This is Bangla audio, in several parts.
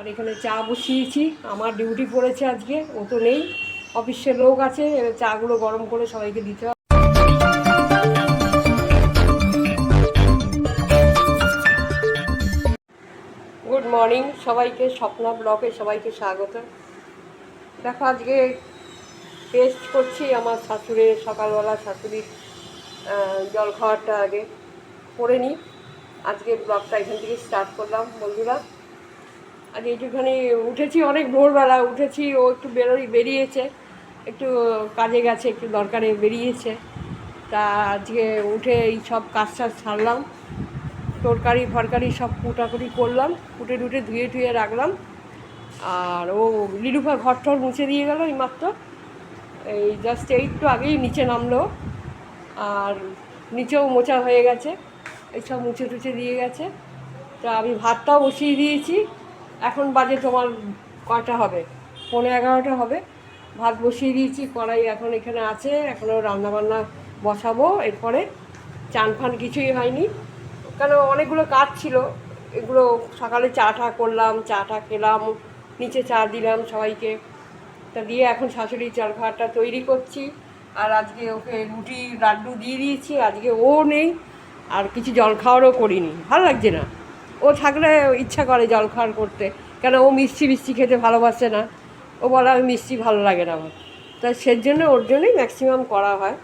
আর এখানে চা বসিয়েছি। আমার ডিউটি পড়েছে আজকে, ও তো নেই। অফিসের লোক আছে, এবার চাগুলো গরম করে সবাইকে দিতে হবে। গুড মর্নিং সবাইকে, স্বপ্না ব্লকে সবাইকে স্বাগত। দেখো, আজকে টেস্ট করছি আমার শাশুড়ির সকালবেলা শাশুড়ির জল খাওয়ারটা আগে করে নিই। আজকে ব্লগটা এখান থেকে স্টার্ট করলাম, বন্ধুরা। আজ একটুখানি উঠেছি, অনেক ভোরবেলা উঠেছি, ও একটু বেরোই, বেরিয়েছে, একটু কাজে গেছে, একটু দরকারে বেরিয়েছে। তা আজকে উঠে এই সব কাজ টাজ ছাড়লাম তরকারি ফরকারি সব কুটাকুটি করলাম, কুটে টুটে ধুয়ে টুয়ে রাখলাম, আর ও লিলুফা ঘর টর মুছে দিয়ে গেল এই মাত্র এই জাস্ট একটু আগেই নিচে নামলো, আর নিচেও মোচা হয়ে গেছে এইসব মুছে টুছে দিয়ে গেছে। তা আমি ভাতটাও বসিয়ে দিয়েছি এখন বাজে তোমার কটা হবে? পনেরো এগারোটা হবে। ভাত বসিয়ে দিয়েছি, কড়াই এখন এখানে আছে। এখনও রান্নাবান্না বসাবো। এরপরে চান ফান কিছুই হয়নি। কেন, অনেকগুলো কাজ ছিল। এগুলো সকালে চা টা করলাম চা টা খেলাম, নিচে চা দিলাম সবাইকে। তা দিয়ে এখন শাশুড়ি চাল খাওয়াটা তৈরি করছি। আর আজকে ওকে রুটি, লাড্ডু দিয়ে দিয়েছি। আজকে ও নেই। আর কিছু জল খাওয়ারও করিনি। ভালো লাগছে না? ও থাকলে ইচ্ছা করে জল খাওয়ার করতে। কেন ও মিষ্টি মিষ্টি খেতে ভালোবাসে না। ও বলে, আমি মিষ্টি ভালো লাগে না আমার। তা সেজন্য ওর জন্যই ম্যাক্সিমাম করা হয়।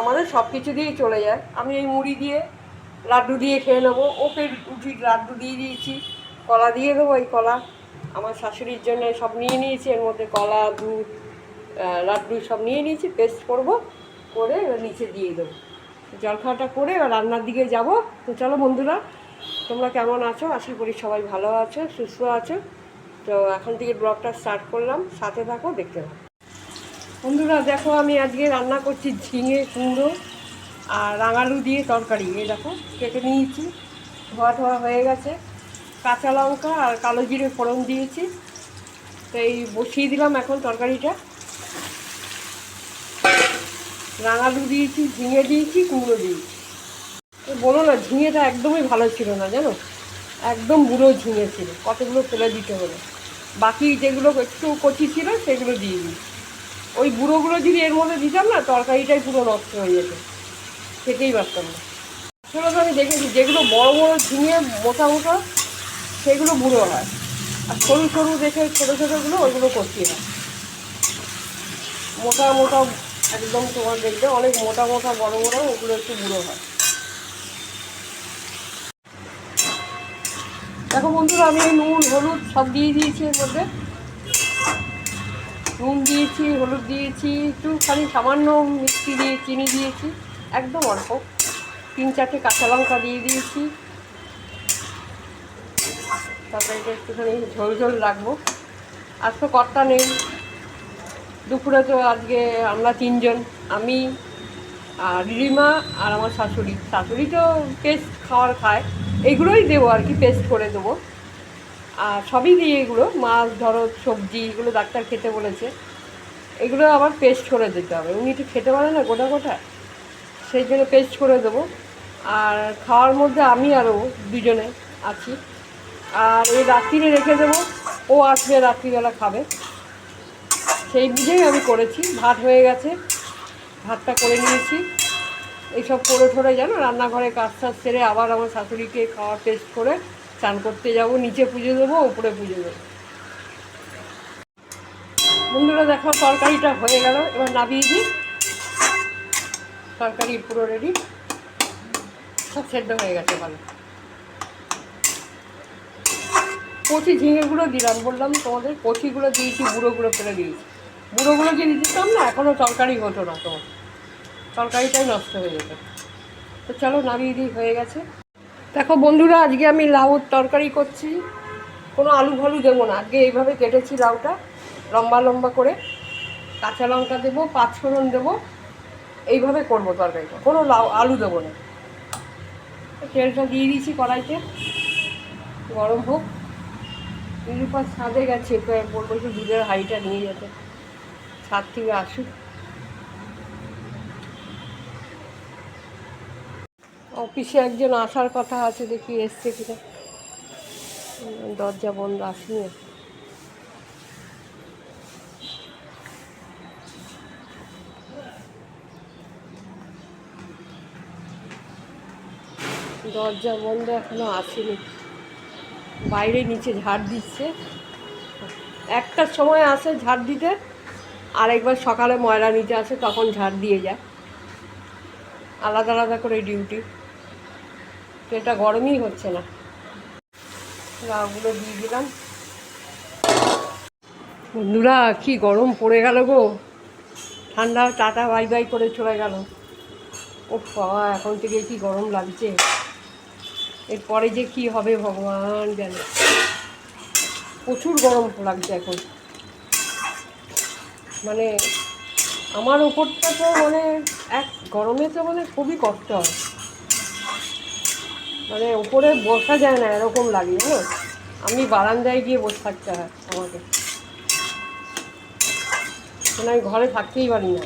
আমাদের সব কিছু দিয়েই চলে যায়। আমি এই মুড়ি দিয়ে লাড্ডু দিয়ে খেয়ে নেব। ওকে রুটি, লাড্ডু দিয়ে দিয়েছি। কলা দিয়ে দেবো এই কলা। আমার শাশুড়ির জন্য সব নিয়ে নিয়েছি। এর মধ্যে কলা, দুধ লাড্ডু সব নিয়ে নিয়েছি। পেস্ট করব, করে এবার নিচে দিয়ে দেবো। জলখাওয়াটা করে রান্নার দিকে যাব। তো চলো বন্ধুরা তোমরা কেমন আছো? আশা করি সবাই ভালো আছো, সুস্থ আছো। তো এখন থেকে ব্লগটা স্টার্ট করলাম। সাথে থাকো, দেখতে থাকো। বন্ধুরা, দেখো, আমি আজকে রান্না করছি ঝিঙে কুমড়ো আর রাঙালু দিয়ে তরকারি। এই দেখো, কেটে নিয়েছি। ধোয়া ধোয়া হয়ে গেছে। কাঁচা লঙ্কা আর কালো জিরে ফোড়ন দিয়েছি। তো এই বসিয়ে দিলাম এখন তরকারিটা। রাঙালু দিয়েছি, ঝিঙে দিয়েছি, কুমড়ো দিয়েছি। বলো না, ঝিঙেটা একদমই ভালো ছিল না, জানো? একদম বুড়ো ঝিঙে ছিল, কতগুলো ফেলে দিতে হলো। বাকি যেগুলো একটু কচি ছিল, সেগুলো দিয়ে দিই। ওই বুড়োগুলো যদি এর মধ্যে দিতাম না, তরকারিটাই পুরো নষ্ট হয়ে যেত। খেতেই পারতাম না। আসলে তো আমি দেখেছি যেগুলো বড় বড় ঝিঙে, মোটা মোটা, সেগুলো বুড়ো হয়। আর সরু সরু দেখে ছোটো ছোটোগুলো, ওইগুলো কচি হয়। মোটা মোটা একদম তোমার দেখবে, অনেক মোটা মোটা, বড় বড় ওগুলো একটু বুড়ো হয়। দেখো বন্ধুরা, আমি নুন, হলুদ সব দিয়ে দিয়েছি এর মধ্যে। নুন দিয়েছি, হলুদ দিয়েছি, একটু খালি সামান্য মিষ্টি দিয়ে, চিনি দিয়েছি, একদম অল্প। তিন চারটে কাঁচা লঙ্কা দিয়ে দিয়েছি। তারপরে এটা একটুখানি ঝোল ঝোল রাখব। আজ তো কর্তা নেই। দুপুরে তো আজকে আমরা তিনজন, আমি আর রিমা আর আমার শাশুড়ি। শাশুড়ি তো টেস্ট খাওয়ার খায়। এইগুলোই দেবো আর কি পেস্ট করে দেবো। আর সবই দিই এগুলো, মাছ, ধরো, সবজি, এগুলো ডাক্তার খেতে বলেছে। এগুলো আবার পেস্ট করে দিতে হবে। উনি তো খেতে পারে না গোটা গোটা? সেই জন্য পেস্ট করে দেবো। আর খাওয়ার মধ্যে আমি আরও দুজনে আছি। আর এই রাত্রিরে রেখে দেবো। ও আসবে, রাত্রিবেলা খাবে। সেই বুঝেই আমি করেছি। ভাত হয়ে গেছে। ভাতটা করে নিয়েছি। এইসব করে ঠরে জানো রান্নাঘরে কাজ টাজ সেরে আবার আমার শাশুড়িকে খাওয়া টেস্ট করে চান করতে যাব, নিচে পুজো দেবো, উপরে পুজো দেবো। বন্ধুরা দেখো, তরকারিটা হয়ে গেল। এবার নামিয়ে দিই। তরকারি পুরো রেডি সব সেদ্ধ হয়ে গেছে ভালো কচি ঝিঙেগুলো দিলাম, বললাম তোমাদের কচিগুলো দিয়েছি বুড়োগুলো ফেলে দিয়েছি। বুড়োগুলো যদি দিতাম না এখনও তরকারি হতো না তোমার। তরকারিটাই নষ্ট হয়ে যেত। তো চলো নামিয়ে দিই, হয়ে গেছে। দেখো বন্ধুরা, আজকে আমি লাউর তরকারি করছি। কোনো আলু ফালু দেবো না। আজকে এইভাবে কেটেছি লাউটা, লম্বা লম্বা করে। কাঁচা লঙ্কা দেবো পাঁচফোড়ন দেবো। এইভাবে করব তরকারিটা। কোনো লাউ, আলু দেবো না। তেলটা দিয়ে দিয়েছি কড়াইতে। গরম হোক। নিরুপার ছাদে গেছে। বলব একটু দুধের হাঁড়িটা নিয়ে যেতে। ছাদ থেকে আসুক। অফিসে একজন আসার কথা আছে, দেখি এসছে কিনা। দরজা বন্ধ আসিনি। দরজা বন্ধ এখনও আসেনি। বাইরে নিচে ঝাড় দিচ্ছে। একটার সময় আসে ঝাড় দিতে আর একবার সকালে ময়লা নিচে আসে, তখন ঝাড় দিয়ে যায়। আলাদা আলাদা করে ডিউটি তো এটা গরমই হচ্ছে না। লাউগুলো দিয়ে দিলাম। বন্ধুরা, কি গরম পড়ে গেল গো। ঠান্ডা টাটা, বাই বাই করে চলে গেল। ও বাবা, এখন থেকে কি গরম লাগছে। এরপরে যে কি হবে ভগবান জানে। প্রচুর গরম লাগছে এখন। মানে আমার ওপরটা তো মানে এক গরমে তো মানে খুবই কষ্ট হয়। মানে ওপরে বসা যায় না, এরকম লাগে হ্যাঁ আমি বারান্দায় গিয়ে বসে থাকতে হয় আমাকে। মানে আমি ঘরে থাকতেই পারি না।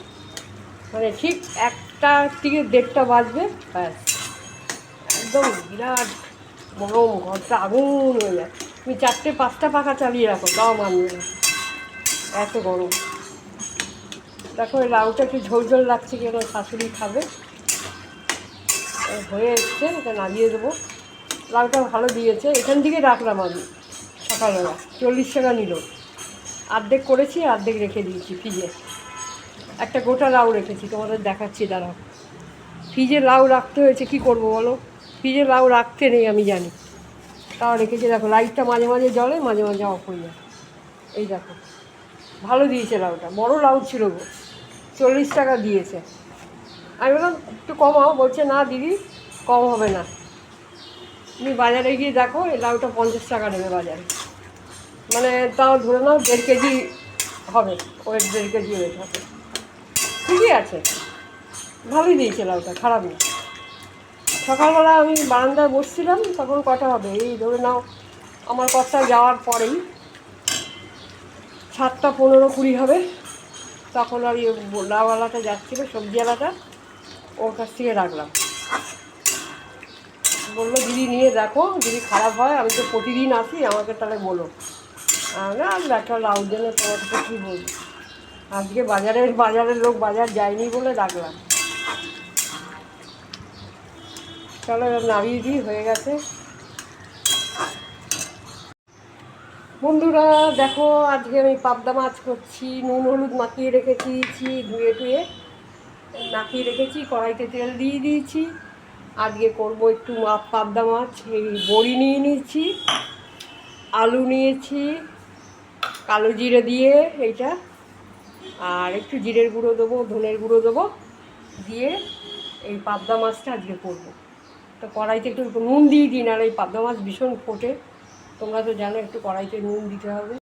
মানে ঠিক একটা থেকে দেড়টা বাজবে, ব্যাস। একদম বিরাট গরম ঘরটা আগুন হয়ে যায়। তুমি চারটে, পাঁচটা পাখা চালিয়ে রাখো তাও মানবে না এত গরম। দেখো লাউটা একটু ঝোল ঝোল লাগছে কেন, শাশুড়ি খাবে। হয়ে এসছে, এটা নামিয়ে দেবো। লাউটা ভালো দিয়েছে, এখান থেকে রাখলাম আমি সকালবেলা, চল্লিশ টাকা নিল। অর্ধেক করেছি, অর্ধেক রেখে দিয়েছি ফ্রিজে। একটা গোটা লাউ রেখেছি, তোমাদের দেখাচ্ছি, দাঁড়াও। ফ্রিজে লাউ রাখতে হয়েছে, কি করব বলো? ফ্রিজে লাউ রাখতে নেই, আমি জানি। তাও রেখেছি, দেখো, লাইটটা মাঝে মাঝে জ্বলে, মাঝে মাঝে অফ হয়ে যায়। এই দেখো, ভালো দিয়েছে লাউটা, বড় লাউ ছিল গো। চল্লিশ টাকা দিয়েছে। আমি বললাম, একটু কমাও বলছে, না দিদি, কম হবে না। তুমি বাজারে গিয়ে দেখো, এই লাউটা পঞ্চাশ টাকা নেবে বাজারে। মানে তাও ধরে নাও, দেড় কেজি হবে, ওয়েট দেড় কেজি ওয়েট হবে। ঠিকই আছে। ভালোই দিয়েছে লাউটা, খারাপ না। সকালবেলা আমি বারান্দায় বসছিলাম, তখন কটা হবে? এই ধরে নাও, আমার কর্তা যাওয়ার পরেই সাতটা পনেরো কুড়ি হবে। তখন আর লাউওয়ালাটা যাচ্ছিল, সবজিওয়ালাটা। ওর কাছ থেকে রাখলাম। বলল, দিদি, নিয়ে দেখো, যদি খারাপ হয়, আমি তো প্রতিদিন আসি, আমাকে তাহলে বলো। আর, একটা লাউ জন্য তোমাকে তো কী বলব? আজকে বাজারের বাজারের লোক বাজার যায়নি বলে ডাকলাম। চলো নাড়িয়ে দিই, হয়ে গেছে। বন্ধুরা, দেখো, আজকে আমি পাবদা মাছ করছি, নুন, হলুদ মাখিয়ে রেখেছি ধুয়ে টুয়ে। মাখিয়ে রেখেছি, কড়াইতে তেল দিয়ে দিয়েছি। আজকে করব একটু পাবদা মাছ, এই বড়ি নিয়ে নিয়েছি, আলু নিয়েছি, কালো জিরে দিয়ে এইটা, আর একটু জিরের গুঁড়ো দেবো, ধনের গুঁড়ো দেবো, দিয়ে এই পাবদা মাছটা আজকে করব। তো কড়াইতে একটু নুন দিয়ে দিন, আর এই পাবদা মাছ ভীষণ ফোটে। তোমরা তো জানো, একটু কড়াইতে নুন দিতে হবে।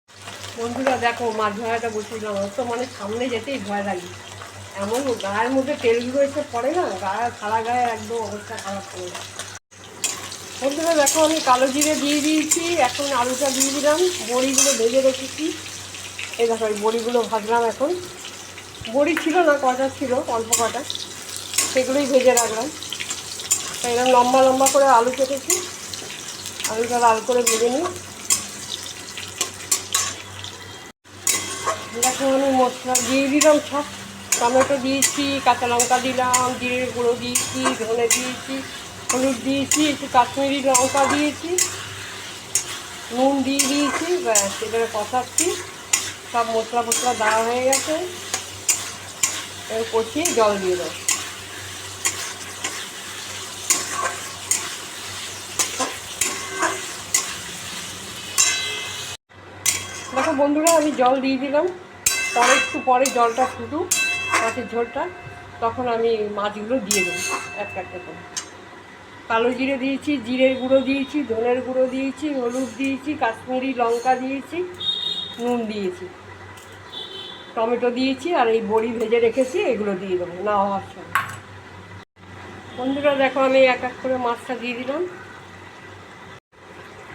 বন্ধুরা, দেখো, মাছ ধরাটা বসেছিলাম আমার তো মানে সামনে যেতেই ভয় লাগে। এমন গায়ের মধ্যে তেলগুলো এসে পড়ে না? গায়ে খাড়া গায়ে একদম অবস্থা খারাপ করে বন্ধুরা, দেখো আমি কালো জিরে দিয়ে দিয়েছি, এখন আলুটা দিয়ে দিলাম। বড়িগুলো ভেজে রেখেছি। এই দেখো, এই বড়িগুলো ভাজলাম এখন। বড়ি ছিল না, কটা ছিল, অল্প কটা। সেগুলোই ভেজে রাখলাম। এরকম লম্বা লম্বা করে আলু কেটেছি। আলুটা লাল করে ভেজে নিই। দেখো আমি মশলা দিয়ে দিলাম সব। টমেটো দিয়েছি, কাঁচা লঙ্কা দিলাম জিরে গুঁড়ো দিয়েছি, ধনে দিয়েছি, হলুদ দিয়েছি, একটু কাশ্মীরি লঙ্কা দিয়েছি, নুন দিয়ে দিয়েছি, ব্যাস, এবারে কষাচ্ছি। সব মশলা মশলা দেওয়া হয়ে গেছে। এবার কষিয়ে জল দিয়ে দেবো। দেখো বন্ধুরা, আমি জল দিয়ে দিলাম। পরে একটু পরে জলটা ফুটুক। মাছের ঝোলটা, তখন আমি মাছগুলো দিয়ে দেবো একটা একটা করে। কালো জিরে দিয়েছি, জিরের গুঁড়ো দিয়েছি, ধনের গুঁড়ো দিয়েছি, হলুদ দিয়েছি, কাশ্মীরি লঙ্কা দিয়েছি, নুন দিয়েছি। টমেটো দিয়েছি আর এই বড়ি ভেজে রেখেছি, এগুলো দিয়ে দেবো, না হওয়ার সময়। বন্ধুরা, দেখো আমি এক এক করে মাছটা দিয়ে দিলাম।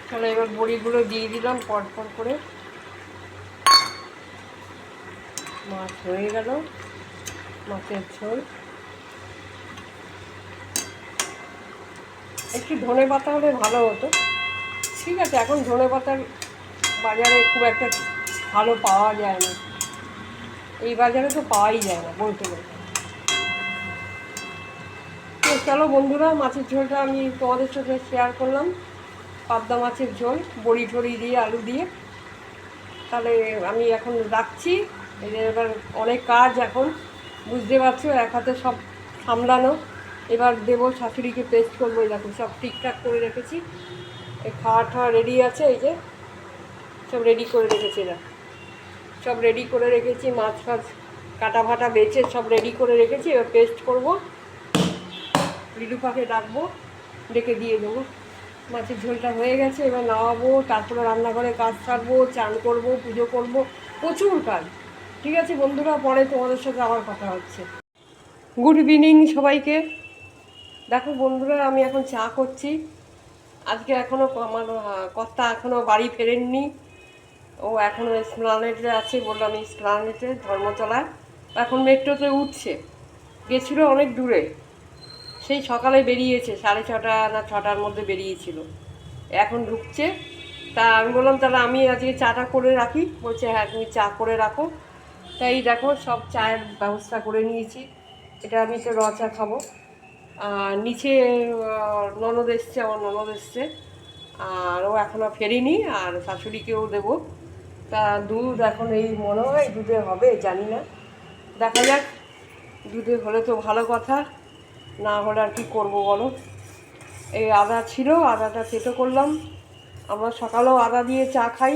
চলো এবার বড়িগুলো দিয়ে দিলাম, পরপর করে। মাছ হয়ে গেল। মাছের ঝোল। একটু ধনে পাতা হলে ভালো হতো। ঠিক আছে, এখন ধনে পাতার বাজারে খুব একটা ভালো পাওয়া যায় না। এই বাজারে তো পাওয়াই যায় না বলতে গেলে। তো চলো বন্ধুরা, মাছের ঝোলটা আমি তোমাদের সাথে শেয়ার করলাম। পাবদা মাছের ঝোল, বড়ি টড়ি দিয়ে, আলু দিয়ে। তাহলে আমি এখন রাখছি। যে এবার অনেক কাজ এখন। বুঝতে পারছ, এক হাতে সব সামলানো। এবার দেবো শাশুড়িকে পেস্ট করব দেখো সব ঠিকঠাক করে রেখেছি। খাওয়া ঠাওয়া রেডি আছে, এই যে সব রেডি করে রেখেছি এরা। সব রেডি করে রেখেছি, মাছ ফাছ কাটা ফাটা বেছে সব রেডি করে রেখেছি, এবার পেস্ট করব। লিডু পাকে ডাকবো, ডেকে দিয়ে দেবো। মাছের ঝোলটা হয়ে গেছে, এবার নামাবো, তারপরে রান্নাঘরে কাজ সারবো, চান করব, পুজো করব। প্রচুর কাজ। ঠিক আছে বন্ধুরা, পরে তোমাদের সাথে আবার কথা হচ্ছে। গুড ইভিনিং সবাইকে। দেখো বন্ধুরা, আমি এখন চা করছি। আজকে এখনও আমার কর্তা এখনও বাড়ি ফেরেননি। ও এখনও স্প্লানেটে আছে বললাম স্প্লানেটে, ধর্মতলায়। এখন মেট্রোতে উঠছে। গেছিল অনেক দূরে। সেই সকালে বেরিয়েছে, সাড়ে ছটা না ছটার মধ্যে বেরিয়েছিল। এখন ঢুকছে। তা আমি বললাম, তাহলে আমি আজকে চাটা করে রাখি। বলছে হ্যাঁ তুমি চা করে রাখো। তাই দেখো, সব চায়ের ব্যবস্থা করে নিয়েছি। এটা আমি তো র চা খাব। আর নিচে ননদ এসছে, আমার ননদ এসছে। আর ও এখনও ফেরিনি, আর শাশুড়িকেও দেবো। তা দুধ এখন এই মনে হয় দুধে হবে, জানি না। দেখা যাক, দুধে হলে তো ভালো কথা। না হলে আর কি করব বলো? এই আদা ছিল, আদাটা থেতো করলাম। আমরা সকালেও আদা দিয়ে চা খাই।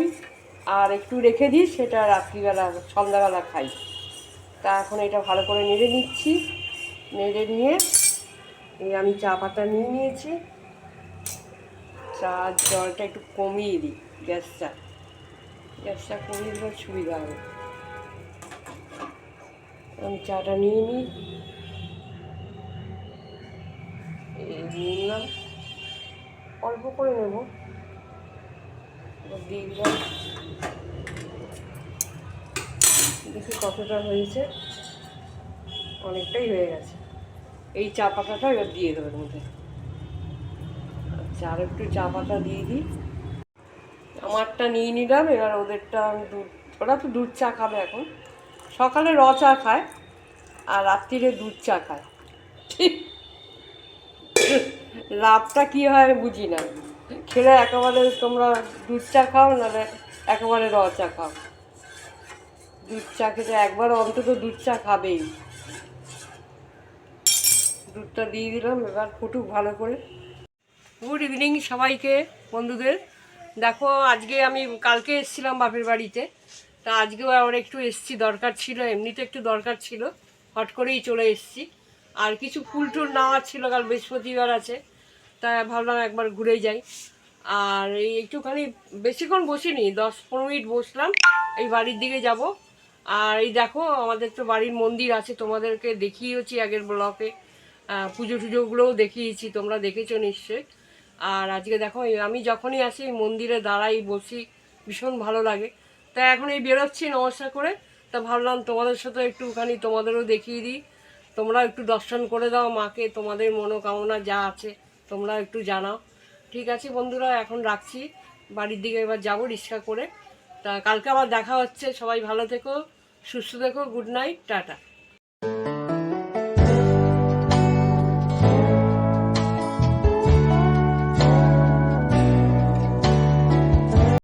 আর একটু রেখে দিই, সেটা রাত্রিবেলা, সন্ধ্যাবেলা খাই। তা এখন এটা ভালো করে নেড়ে নিচ্ছি। নেড়ে নিয়ে এই আমি চা পাতা নিয়ে নিয়েছি। চা জলটা একটু কমিয়ে দিই, গ্যাসটা। গ্যাসটা কমিয়ে দিলে সুবিধা হবে। আমি চাটা নিয়ে নিই। অল্প করে নেব। দিয়ে দেখি কতটা হয়েছে। অনেকটাই হয়ে গেছে। এই চা পাতাটা এবার দিয়ে দেবো এর মধ্যে। আচ্ছা আর একটু চা পাতা দিয়ে দিই। আমারটা নিয়ে নিলাম, এবার ওদেরটা আমি দুধ ওরা তো দুধ চা খাবে এখন। সকালে র চা খায়, আর রাত্রিরে দুধ চা খায়। লাভটা কী হয় বুঝি না। খেলে একেবারে তোমরা দুধ চা খাও, নাহলে একেবারে র চা খাও। দুধ চা খেতে একবার অন্তত দুধ চা খাবেই। দুধটা দিয়ে দিলাম, এবার ফুটুক ভালো করে। গুড ইভিনিং সবাইকে, বন্ধুদের। দেখো, আজকে আমি কালকে এসেছিলাম বাপের বাড়িতে। তা আজকেও আমার একটু এসছি, দরকার ছিল, এমনিতে একটু দরকার ছিল। হট করেই চলে এসছি। আর কিছু ফুল টুল নেওয়ার ছিল, কাল বৃহস্পতিবার আছে। তা ভাবলাম একবার ঘুরে যাই। আর এই একটুখানি, বেশিক্ষণ বসিনি, দশ পনেরো মিনিট বসলাম। এই বাড়ির দিকে যাব। আর এই দেখো, আমাদের তো বাড়ির মন্দির আছে, তোমাদেরকে দেখিয়েছি আগের ব্লকে পুজো টুজোগুলোও দেখিয়েছি, তোমরা দেখেছ নিশ্চয়ই। আর আজকে দেখো আমি যখনই আসি মন্দিরে দাঁড়াই, বসি, ভীষণ ভালো লাগে। তা এখন এই বেরোচ্ছি নমস্কার করে। তা ভাবলাম তোমাদের সাথে একটুখানি তোমাদেরও দেখিয়ে দিই। তোমরা একটু দর্শন করে দাও মাকে, তোমাদের মনোকামনা যা আছে তোমরা একটু জানাও। ঠিক আছে বন্ধুরা, এখন রাখছি। বাড়ির দিকে এবার যাব রিক্সা করে। তা কালকে আবার দেখা হচ্ছে, সবাই ভালো থেকো। সুস্থ থেকো গুড নাইট টাটা।